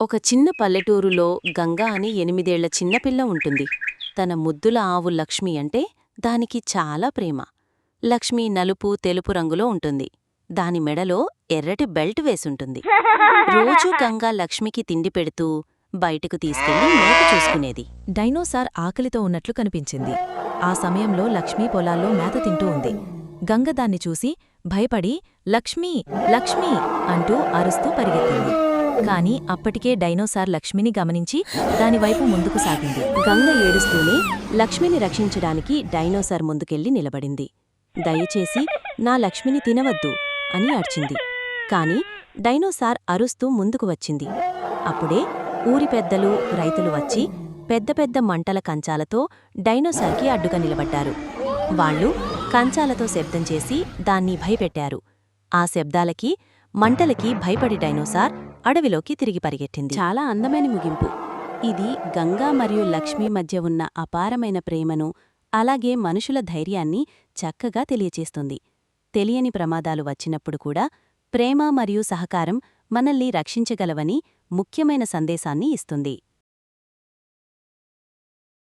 ఒక చిన్న పల్లెటూరులో గంగా అని ఎనిమిదేళ్ళ చిన్నపిల్ల ఉంటుంది. తన ముద్దుల ఆవు లక్ష్మి అంటే దానికి చాలా ప్రేమ. లక్ష్మి నలుపు తెలుపు రంగులో ఉంటుంది. దాని మెడలో ఎర్రటి బెల్ట్ వేసుంటుంది. రోజూ గంగా లక్ష్మికి తిండి పెడుతూ బయటకు తీసుకెళ్ళి మేత చూసుకునేది. డైనోసార్ ఆకలితో ఉన్నట్లు కనిపించింది. ఆ సమయంలో లక్ష్మీ పొలాల్లో మేత తింటూ ఉంది. గంగ దాన్ని చూసి భయపడి లక్ష్మీ లక్ష్మీ అంటూ అరుస్తూ పరిగెత్తింది. కాని అప్పటికే డైనోసార్ లక్ష్మిని గమనించి దానివైపు ముందుకు సాగింది. గంగ ఏడుస్తూనే లక్ష్మిని రక్షించడానికి డైనోసార్ ముందుకెళ్ళి నిలబడింది. దయచేసి నా లక్ష్మిని తినవద్దు అని అర్చింది. కాని డైనోసార్ అరుస్తూ ముందుకు వచ్చింది. అప్పుడే ఊరి పెద్దలు రైతులు వచ్చి పెద్ద పెద్ద మంటల కంచాలతో డైనోసార్కి అడ్డుగా నిలబడ్డారు. వాళ్ళు కంచాలతో శబ్దం చేసి దాన్ని భయపెట్టారు. ఆ శబ్దాలకి మంటలకి భయపడి డైనోసార్ అడవిలోకి తిరిగి పరిగెట్టింది. చాలా అందమైన ముగింపు. ఇది గంగా మరియు లక్ష్మి మధ్య ఉన్న అపారమైన ప్రేమను అలాగే మనుషుల ధైర్యాన్ని చక్కగా తెలియచేస్తుంది. తెలియని ప్రమాదాలు వచ్చినప్పుడు కూడా ప్రేమ మరియు సహకారం మనల్ని రక్షించగలవని ముఖ్యమైన సందేశాన్ని ఇస్తుంది.